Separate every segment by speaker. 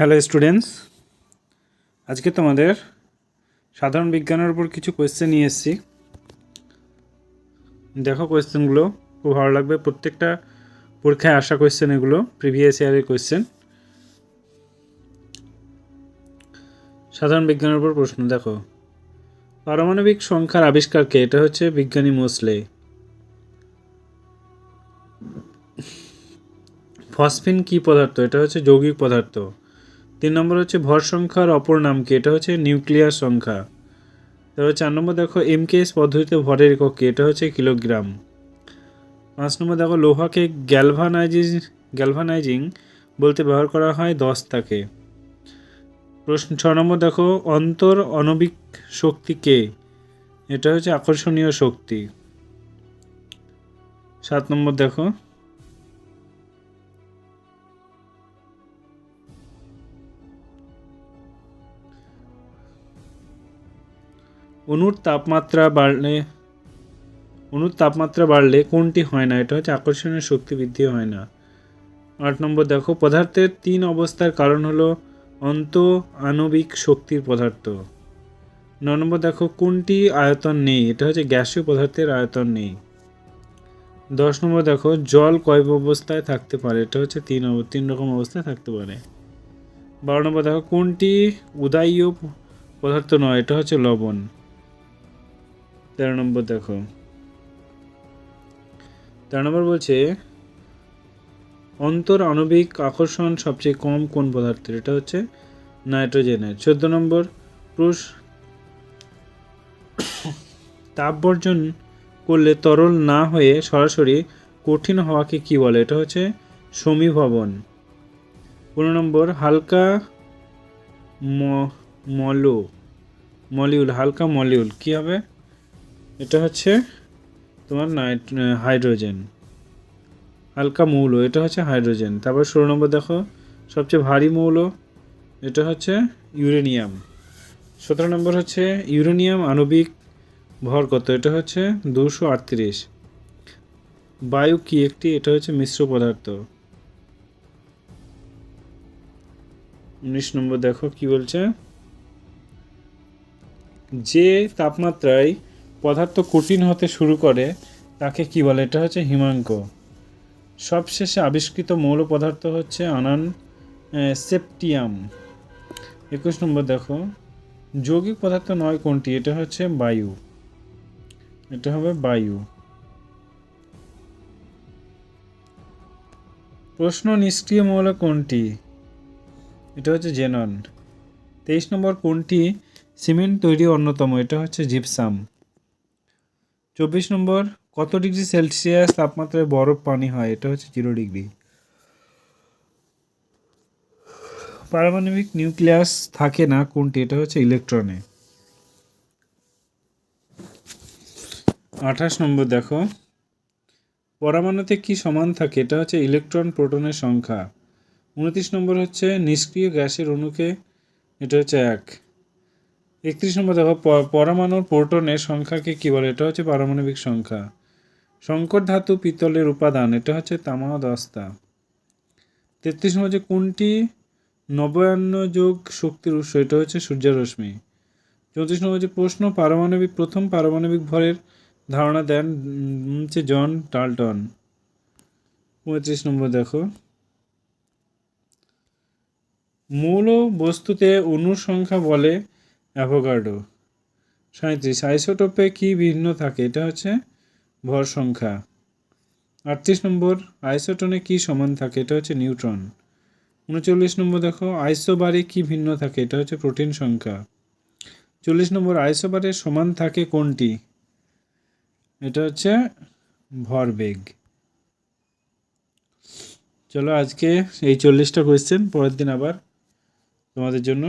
Speaker 1: Hello students আজকে তোমাদের সাধারণ বিজ্ঞানের উপর কিছু কোয়েশ্চেন নিয়ে এসেছি। দেখো কোয়েশ্চেনগুলো খুব ভালো লাগবে। প্রত্যেকটা পরীক্ষায় আসা কোয়েশ্চেন এগুলো প্রিভিয়াস ইয়ারের কোয়েশ্চেন সাধারণ বিজ্ঞানের উপর প্রশ্ন, দেখো। পারমাণবিক সংখ্যার আবিষ্কারকে, এটা হচ্ছে বিজ্ঞানী মোসলে। ফসফিন কি পদার্থ? এটা হচ্ছে যৌগিক পদার্থ। তিন নম্বর হচ্ছে ভর সংখ্যার অপর নাম কি এটা হচ্ছে নিউক্লিয়ার সংখ্যা। তারপর চার নম্বর দেখো এমকেএস পদ্ধতিতে ভরের একক কি এটা হচ্ছে কিলোগ্রাম। পাঁচ নম্বর দেখো, লোহাকে গ্যালভানাইজিং গ্যালভানাইজিং বলতে ব্যবহার করা হয় দস্তাকে। প্রশ্ন, ছ নম্বর দেখো, অন্তর অনবিক শক্তি কে? এটা হচ্ছে আকর্ষণীয় শক্তি। সাত নম্বর দেখো অণুর তাপমাত্রা বাড়লে অণুর তাপমাত্রা বাড়লে কোনটি হয় না? এটা হচ্ছে আকর্ষণীয় শক্তি বৃদ্ধি হয় না। আট নম্বর, দেখো, পদার্থের তিন অবস্থার কারণ হলো অন্ত আণবিক শক্তির পদার্থ। ন নম্বর, দেখো, কোনটি আয়তন নেই? এটা হচ্ছে গ্যাসীয় পদার্থের আয়তন নেই। দশ নম্বর, দেখো, জল কয় অবস্থায় থাকতে পারে? এটা হচ্ছে তিন তিন রকম অবস্থায় থাকতে পারে। বারো নম্বর, দেখো, কোনটি উদায়ীয় পদার্থ নয়? এটা হচ্ছে লবণ। তেরো নম্বর দেখো। তেরো নম্বর বলছে, অন্তর আণবিক আকর্ষণ সবচেয়ে কম কোন পদার্থের? এটা হচ্ছে নাইট্রোজেনের। চোদ্দ নম্বর, পুরুষ তাপ বর্জন করলে তরল না হয়ে সরাসরি কঠিন হওয়াকে কি বলে? এটা হচ্ছে সমীভবন। পনেরো নম্বর, হালকা মলো মলিউল, হালকা মলিউল কি হবে? এটা হচ্ছে তোমার নাইট হাইড্রোজেন হালকা মৌল, এটা হচ্ছে হাইড্রোজেন তারপর ষোলো নম্বর দেখো, সবচেয়ে ভারী মৌল, এটা হচ্ছে ইউরেনিয়াম সতেরো নম্বর হচ্ছে ইউরেনিয়াম আণবিক ভর কত? এটা হচ্ছে দুশো আটত্রিশ। বায়ু কি একটি? এটা হচ্ছে মিশ্র পদার্থ। উনিশ নম্বর দেখো কি বলছে? যে তাপমাত্রায় পদার্থ কঠিন হতে শুরু করে, তাকে কি বলে? এটা হচ্ছে হিমাঙ্ক। সবশেষে আবিষ্কৃত মৌল পদার্থ হচ্ছে আনান সেপটিয়াম। একুশ নম্বর দেখো। যৌগিক পদার্থ নয় কোনটি? এটা হচ্ছে বায়ু। এটা হবে বায়ু। প্রশ্ন নিষ্ক্রিয় মৌল কোনটি? এটা হচ্ছে জেনন। তেইশ নম্বর কোনটি? সিমেন্ট তৈরি অন্যতম। এটা হচ্ছে জিপসাম। চব্বিশ নম্বর, কত ডিগ্রি সেলসিয়াস তাপমাত্রায় বরফ পানি হয়? এটা হচ্ছে জিরো ডিগ্রি পারমাণবিক নিউক্লিয়াস থাকে না, কোনটি? এটা হচ্ছে ইলেকট্রনে। আঠাশ নম্বর দেখো। পরমাণুতে কি সমান থাকে? এটা হচ্ছে ইলেকট্রন প্রোটনের সংখ্যা। উনত্রিশ নম্বর হচ্ছে নিষ্ক্রিয় গ্যাসের অণুকে, এটা হচ্ছে এক। একত্রিশ নম্বর দেখো পরমাণুর প্রোটনের সংখ্যাকে কি বলে? এটা হচ্ছে পারমাণবিক সংখ্যা। সংকর ধাতু পিতলের উপাদান, এটা হচ্ছে তামা দস্তা তেত্রিশ নম্বর যে কোনটি? নবায়ন্য যোগ শক্তির উৎস, এটা হচ্ছে সূর্যরশ্মি। চৌত্রিশ নম্বর যে প্রশ্ন, পারমাণবিক, প্রথম পারমাণবিক ভরের ধারণা দেন হচ্ছে জন ডাল্টন। পঁয়ত্রিশ নম্বর দেখো। মূল বস্তুতে অণুর সংখ্যা বলে অ্যাভোগাডো। সাঁত্রিশ আইসোটোপে কি ভিন্ন থাকে? এটা হচ্ছে ভর সংখ্যা। আটত্রিশ নম্বর, আইসোটনে কি সমান থাকে? এটা হচ্ছে নিউট্রন। উনচল্লিশ নম্বর দেখো, আইসোবারে কি ভিন্ন থাকে? এটা হচ্ছে প্রোটিন সংখ্যা। চল্লিশ নম্বর আইসোবারের সমান থাকে কোনটি? এটা হচ্ছে ভরবেগ। চলো আজকে এই চল্লিশটা কোয়েশ্চেন পরের দিন আবার তোমাদের জন্য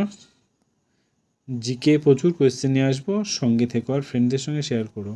Speaker 1: জিকে প্রচুর কোয়েশ্চেন নিয়ে আসব সঙ্গে থেকো আর ফ্রেন্ডদের সঙ্গে শেয়ার করো।